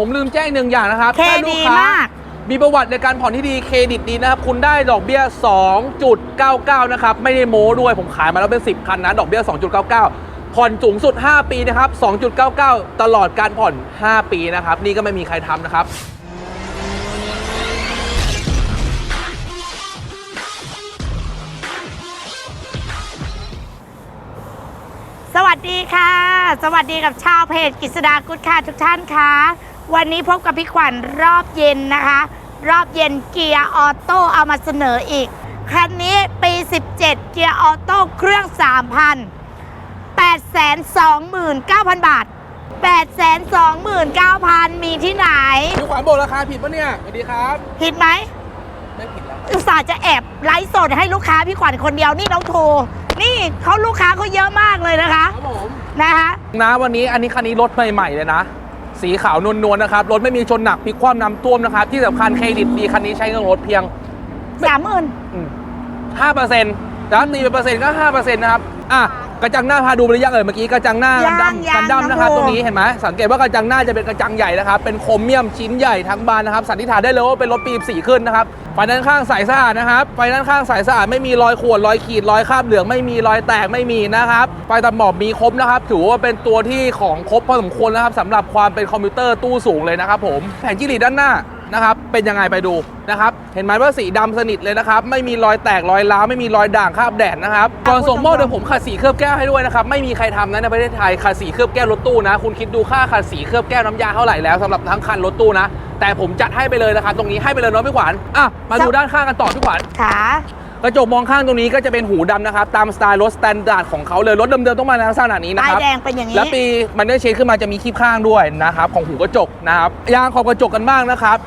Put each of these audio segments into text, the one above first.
ผมลืมแจ้งหนึ่งอย่างนะครับเคถ้าลูดีกค้ามาก มีประวัติในการผ่อนที่ดีเครดิตดีนะครับ คุณได้ดอกเบี้ย 2.99 นะครับ ไม่ได้โม้ด้วยผมขายมาแล้วเป็น 10 คันนะ ดอกเบี้ย 2.99 ผ่อนสูงสุด 5 ปีนะครับ 2.99 ตลอดการผ่อน 5 ปีนะครับ นี่ก็ไม่มีใครทำนะครับ สวัสดีค่ะ สวัสดีกับชาวเพจกิษดากุศค่ะทุกท่านค่ะ วันนี้พบกับพี่ขวัญรอบเย็นนะคะ รอบเย็นเกียร์ออโต้เอามาเสนออีก คันนี้ปี 17 เกียร์ออโต้เครื่อง 3,000 829,000 บาท 829,000 มีที่ไหน พี่ขวัญบอกราคาผิดปะเนี่ยสวัสดีครับ ผิดไหม ไม่ผิดแล้วอุตส่าห์จะแอบไลฟ์สดให้ลูกค้าพี่ขวัญคนเดียวนี่น้องโทร นี่เขาลูกค้าเขาเยอะมากเลยนะคะ ครับผมนะคะ นะวันนี้อันนี้คันนี้รถใหม่ๆเลยนะ สีขาวนวลๆนะครับ รถไม่มีชนหนักพลิกคว่ำน้ำท่วมนะครับ ที่สำคัญเครดิตดีคันนี้ใช้เงินรถเพียงสามหมื่นห้าเปอร์เซ็นต์แล้วตีเป็นเปอร์เซ็นต์ก็ห้าเปอร์เซ็นต์นะครับ อะ กระจังหน้าพาดูไปหรือยังเอ่ยเมื่อกี้กระจังหน้ากันดั้มกันดั้มนะครับตรงนี้เห็นไหมสังเกตว่ากระจังหน้าจะเป็นกระจังใหญ่นะครับเป็นโครเมียมชิ้นใหญ่ทั้งบานนะครับสันนิษฐานได้เลยว่าเป็นรถปีสีขึ้นนะครับไฟด้านข้างใสสะอาดนะครับไฟด้านข้างใสสะอาดไม่มีรอยข่วนรอยขีดรอยคราบเหลืองไม่มีรอยแตกไม่มีนะครับไฟตัดหมอบมีครบนะครับถือว่าเป็นตัวที่ของครบพอสมควรนะครับสำหรับความเป็นคอมพิวเตอร์ตู้สูงเลยนะครับผมแผงจิริด้านหน้านะครับเป็นยังไงไปดูนะครับ เห็นไหมว่าสีดำสนิทเลยนะครับ ไม่มีรอยแตกรอยร้าวไม่มีรอยด่างคราบแดดนะครับก่อนส่งมอบเดี๋ยวผมขัดสีเคลือบแก้วให้ด้วยนะครับ ไม่มีใครทำนะในประเทศไทยขัดสีเคลือบแก้วรถตู้นะ คุณคิดดูค่าขัดสีเคลือบแก้วน้ำยาเท่าไหร่แล้วสำหรับทั้งคันรถตู้นะ แต่ผมจัดให้ไปเลยนะครับตรงนี้ให้ไปเลยเน้องพี่ขวัญอะมาดูด้านข้างกันต่อพี่ขวัญขากระจกมองข้างตรงนี้ก็จะเป็นหูดำนะครับ ตามสไตล์รถสแตนดาร์ดของเขาเลย รถเดิมๆต้องมาในลักษณะนี้นะป้ายครับแดงเป็นอย่างนี้ และปีมันได้เชนขึ้นมาจะมีคีบข้างด้วยนะครับ ของหูกระจกนะครับยางขอบกระจกกันบ้างนะครับ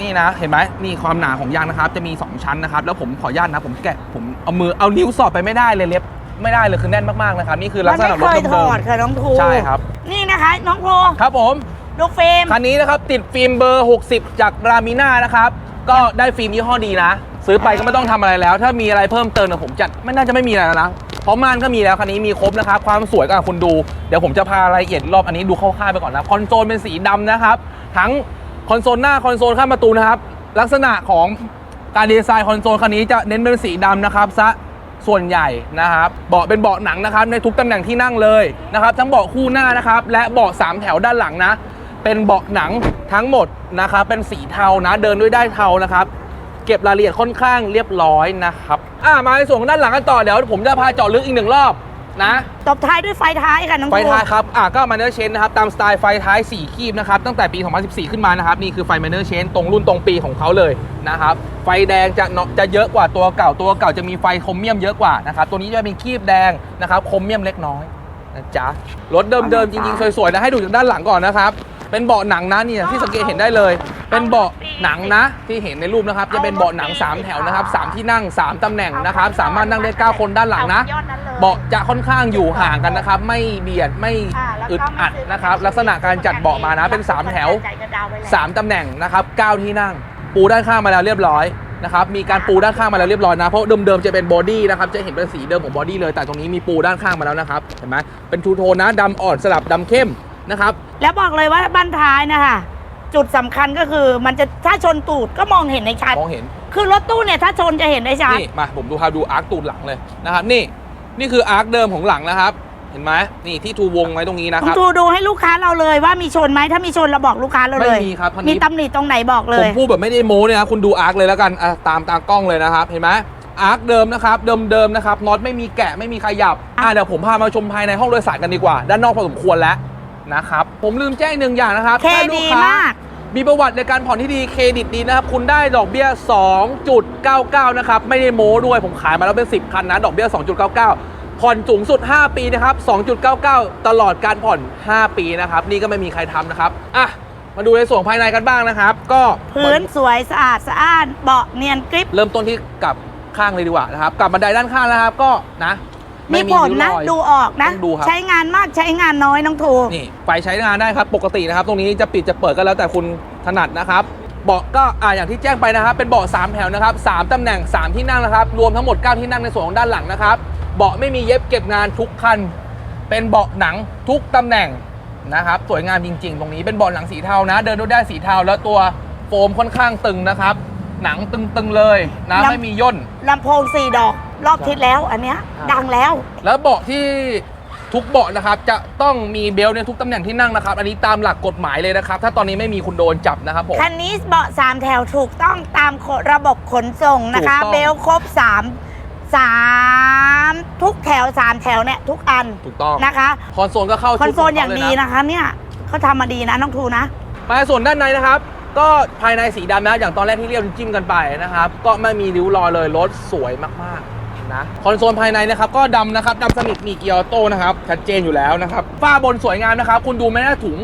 นี่นะ เห็นไหมนี่ความหนาของยางนะครับ จะมี 2 ชั้นนะครับ แล้วผมขออนุญาตนะ ผมแกะ ผมเอามือ เอานิ้วสอดไปไม่ได้เลยเล็บ ไม่ได้เลยคือแน่นมากๆนะครับ นี่คือลัมักนษไม่ณะรเคถยถเดิอมดค่ะน้องภูๆใช่ครับ นี่นะคะ น้องภูครับผม ดูฟิล์มคันนี้นะครับ ติดฟิล์มเบอร์ 60 จากรามิน่านะครับ ก็ได้ฟิล์มยี่ห้อดีนะ ซื้อไปก็ไม่ต้องทำอะไรแล้ว ถ้ามีอะไรเพิ่มเติมเนี่ยผมจัดไม่น่าจะไม่มีอะไรแล้วนะ เพราะม่านก็มีแล้วคันนี้มีครบนะครับ ความสวยก็คุณดู เดี๋ยวผมจะพารายละเอียดอีกรอบอันนี้ดูคร่าวๆไปก่อนนะ คอนโซลเป็นสีดำนะครับ ทั้ง คอนโซลหน้าคอนโซลข้างประตูนะครับ ลักษณะของการดีไซน์คอนโซลคันนี้จะเน้นเป็นสีดำนะครับซะส่วนใหญ่นะครับเบาะเป็นเบาะหนังนะครับ ในทุกตำแหน่งที่นั่งเลยนะครับ ทั้งเบาะคู่หน้านะครับ และเบาะสามแถวด้านหลังนะ เป็นเบาะหนังทั้งหมดนะครับ เป็นสีเทานะเดินด้วยได้เทานะครับ เก็บรายละเอียดค่อนข้างเรียบร้อยนะครับอ่ามาในส่วนด้านหลังกันต่อเดี๋ยวผมจะพาเจาะลึกอีกหนึ่งรอบ นะตบท้ายด้วยไฟท้ายค่ะน้องไฟภูท้ายครับอะก็มาเนอร์เชนนะครับ ตามสไตล์ไฟท้าย4คีบนะครับ ตั้งแต่ปี 2014 ขึ้นมานะครับ นี่คือไฟมาเนอร์เชนตรงรุ่นตรงปีของเขาเลยนะครับ ไฟแดงจะเนาะจะเยอะกว่าตัวเก่าตัวเก่าจะมีไฟโครเมียมเยอะกว่านะครับ ตัวนี้จะเป็นคีบแดงนะครับโครเมียมเล็กน้อยนะจ๊ะรถเดิมๆจริงๆสวยๆนะให้ดูจากด้านหลังก่อนนะครับ เป็นเบาะหนังนะนี่ที่สังเกตเห็นได้เลย เป็นเบาะหนังนะที่เห็นในรูปนะครับ จะเป็นเบาะหนัง 3 แถวนะครับ 3 ที่นั่ง 3ตำแหน่งนะครับ สามารถนั่งได้ 9 คนด้านหลังนะ เบาะจะค่อนข้างอยู่ห่างกันนะครับ ไม่เบียดไม่อึดอัดนะครับ ลักษณะการจัดเบาะมานะ เป็น 3 แถวใจกระดาวไว้แล้ว3ตำแหน่งนะครับ 9 ที่นั่ง ปูด้านข้างมาแล้วเรียบร้อยนะครับมีการปูด้านข้างมาแล้วเรียบร้อยนะ เพราะเดิมๆจะเป็นบอดี้นะครับจะเห็นเป็นสีเดิมของบอดี้เลยแต่ตรงนี้มีปูด้านข้างมาแล้วนะครับเห็นไหมเป็นทูโทนนะดำอ่อนสลับดำเข้ม นะครับ แล้วบอกเลยว่าบ้านท้ายนะคะ จุดสำคัญก็คือมันจะถ้าชนตูดก็มองเห็นในชัด มองเห็น คือรถตู้เนี่ยถ้าชนจะเห็นได้ชัด นี่มาผมดูพาดูอาร์คตูดหลังเลยนะครับ นี่นี่คืออาร์คเดิมของหลังนะครับ เห็นไหมนี่ที่ทูวงไว้ตรงนี้นะคุคณรับทูดูให้ลูกค้าเราเลยว่ามีชนไหมถ้ามีชนเราบอกลูกค้าเราเลย ไม่มีครับคันนี้ มีตำหนิตรงไหนบอกเลผมยพูดแบบไม่ได้โม้เนี่ยนะคุณดูอาร์คเลยแล้วกันอะตามตามกล้องเลยนะครับ เห็นไหมอาร์คเดิมนะครับ เดิมเดิมๆนะครับน็อตไม่มีแกะไม่มีขยับอะเดี๋ยวผมพามาชมภายในห้องโดยสารกันดีกว่า ด้านนอกพอสมควรแล้ว นะครับ ผมลืมแจ้งหนึ่งอย่างนะครับเคถ้าลูดีกค้ามาก มีประวัติในการผ่อนที่ดีเครดิตดีนะครับ คุณได้ดอกเบี้ย 2.99 นะครับ ไม่ได้โม้ด้วยผมขายมาแล้วเป็น 10 คันนะ ดอกเบี้ย 2.99 ผ่อนสูงสุด 5 ปีนะครับ 2.99 ตลอดการผ่อน 5 ปีนะครับ นี่ก็ไม่มีใครทำนะครับอะมาดูในส่วนภายในกันบ้างนะครับ ก็พื้นสวยสะอาดสะอ้านเบาะเนียนกริปเริ่มต้นที่กับข้างเลยดีกว่านะครับ กับบันไดด้านข้างนะครับ ก็นะ มีไผลนะริ้วรอยดูออกนะต้องดูครับใช้งานมากใช้งานน้อยน้องทูนี่ไฟใช้งานได้ครับปกตินะครับ ตรงนี้จะปิดจะเปิดก็แล้วแต่คุณถนัดนะครับเบาะก็อ่าอย่างที่แจ้งไปนะครับ เป็นเบาะ3แถวนะครับ3ตำแหน่ง 3 ที่นั่งนะครับ รวมทั้งหมด 9 ที่นั่งในส่วนของด้านหลังนะครับ เบาะไม่มีเย็บเก็บงานทุกคัน เป็นเบาะหนังทุกตำแหน่งนะครับ สวยงามจริง ๆ ตรงนี้เป็นเบาะหนังสีเทานะ เดินด้วยได้สีเทาแล้วตัวโฟมค่อนข้างตึงนะครับ หนังตึงๆเลยนะแล้วไม่มีย่นลำโพงสี่ดอก รอบทิศแล้วอันเนี้ยอ่าดังแล้ว แล้วเบาะที่ทุกเบาะนะครับจะต้องมีเบลต์ในทุกตำแหน่งที่นั่งนะครับ อันนี้ตามหลักกฎหมายเลยนะครับ ถ้าตอนนี้ไม่มีคุณโดนจับนะครับผม คันนี้เบาะสามแถวถูกต้องตามระบบขนส่งนะคะ ถูกต้อง เบลครบสามสามทุกแถวสามแถวเนี่ยทุกอันถูกต้องนะคะคอนโซลก็เข้าคอนโซลชุขอย่างเขดีเลนะคะเนี่ยเขาทำมาดีนะน้องทูนะมาส่วนด้านในนะครับ ก็ภายในสีดำนะอย่างตอนแรกที่เรียกจิ้มกันไปนะครับ ก็ไม่มีริ้วรอยเลยรถสวยมากๆ นะคอนโซลภายในนะครับก็ดำนะครับดำสนิทมีเกียร์ออโต้นะครับชัดเจนอยู่แล้วนะครับฝ้าบนสวยงามนะครับ คุณดูไม่ได้ถุง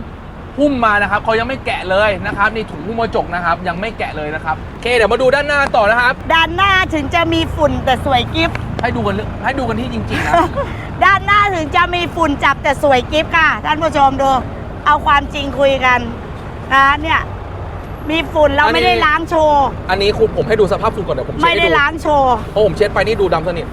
หุ้มมานะครับเขายังไม่แกะเลยนะครับนี่ถุงหุ้มกระจกนะครับ ยังไม่แกะเลยนะครับโอเคเดี๋ยวมาดูด้านหน้าต่อนะครับ ด้านหน้าถึงจะมีฝุ่นแต่สวยกิฟให้ดูกันเรื่องให้ดูกันที่จริงๆนะ ด้านหน้าถึงจะมีฝุ่นจับแต่สวยกิฟค่ะ ท่านผู้ชมดู เอาความจริงคุยกันนะเนี่ย มีฝุ่นเราอันนี้ไม่ได้ล้างโชว์ อันนี้คุณผมให้ดูสภาพฝุ่นก่อนเดี๋ยวผมเช็ไม่ดให้ได้ดูล้างโชว์ เพราะผมเช็ดไปนี่ดูดำสนิท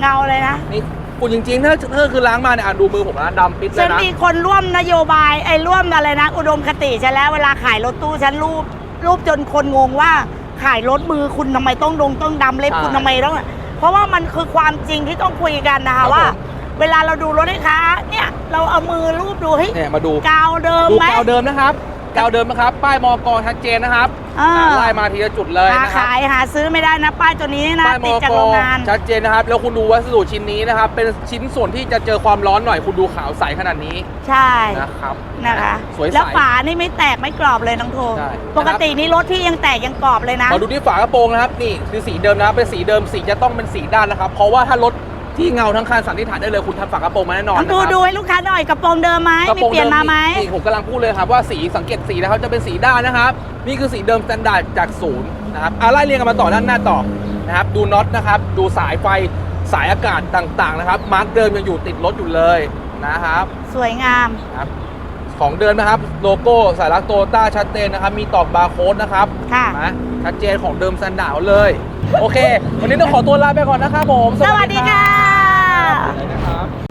เงาเลยนะนี่ฝุ่นจริงๆถ้าถ้าคือล้างมาเนี่ยอะดูมือผมนะดำปิดเลฉัยนนะ มีคนร่วมนโยบายไอ้ร่วมอะไรนะ อุดมคติฉันแล้วเวลาขายรถตู้ฉันรูปรูปจนคนงงว่าขายรถมือคุณทำไมต้องดงต้องดำเล็บใช่คุณทำไมต้องเพราะว่ามันคือความจริงที่ต้องคุยกันนะครัคะบว่า ผม เวลาเราดูรถให้ค้าเนี่ยเราเอามือรูปดูเฮ้ยเนี่ยมาดูกาวเดิมดูไหมกาวเดิมนะครับ กาวเดิมนะครับ ป้ายมอกชัดเจนนะครับอ่าอ่า ไล่มาทีละจุดเลยหานะครับ ขายหาซื้อไม่ได้นะป้ายตัวนี้นะป้ายมติดอจากโรงงาน ชัดเจนนะครับ แล้วคุณดูวัสดุชิ้นนี้นะครับ เป็นชิ้นส่วนที่จะเจอความร้อนหน่อย คุณดูขาวใสขนาดนี้ใช่นะครับนะคะสวยใส แล้วฝานี่ไม่แตกไม่กรอบเลยน้องโทใช่ ปกตินี่รถพี่ยังแตกยังกรอบเลยนะ มาดูที่ฝากระโปรงนะครับ นี่คือสีเดิมนะครับ เป็นสีเดิมสีจะต้องเป็นสีด้านนะครับ เพราะว่าถ้ารถ ที่เงาทั้งคันสันนิษฐานได้เลยคุณทำฝากระโปรงมาแน่นอนน้องนะคทูรับดูให้ลูกค้าหน่อยกระโปรงเดิมไหมกระมีโปรงเปลี่ยนมาไหมนี่ผมกำลังพูดเลยครับว่าสีสังเกตสีนะครับจะเป็นสีด้านนะครับ นี่คือสีเดิมสแตนดาร์ดจากศูนย์นะครับอะไล่เรียงกันมาต่อด้านหน้าต่อนะครับ ดูน็อตนะครับ ดูสายไฟสายอากาศต่างๆนะครับ มาร์กเดิมยังอยู่ติดรถอยู่เลยนะครับ สวยงาม ครับของเดิมนะครับโลโก้สายลักษณ์โตต้าชัดเจนนะครับ มีตอกบาร์โค้ดนะครับค่ะ นะชัดเจนของเดิมสแตนดาร์ดเลย โอเค วันนี้ต้องขอตัวลาไปก่อนนะครับผม สวัสดีค่ะ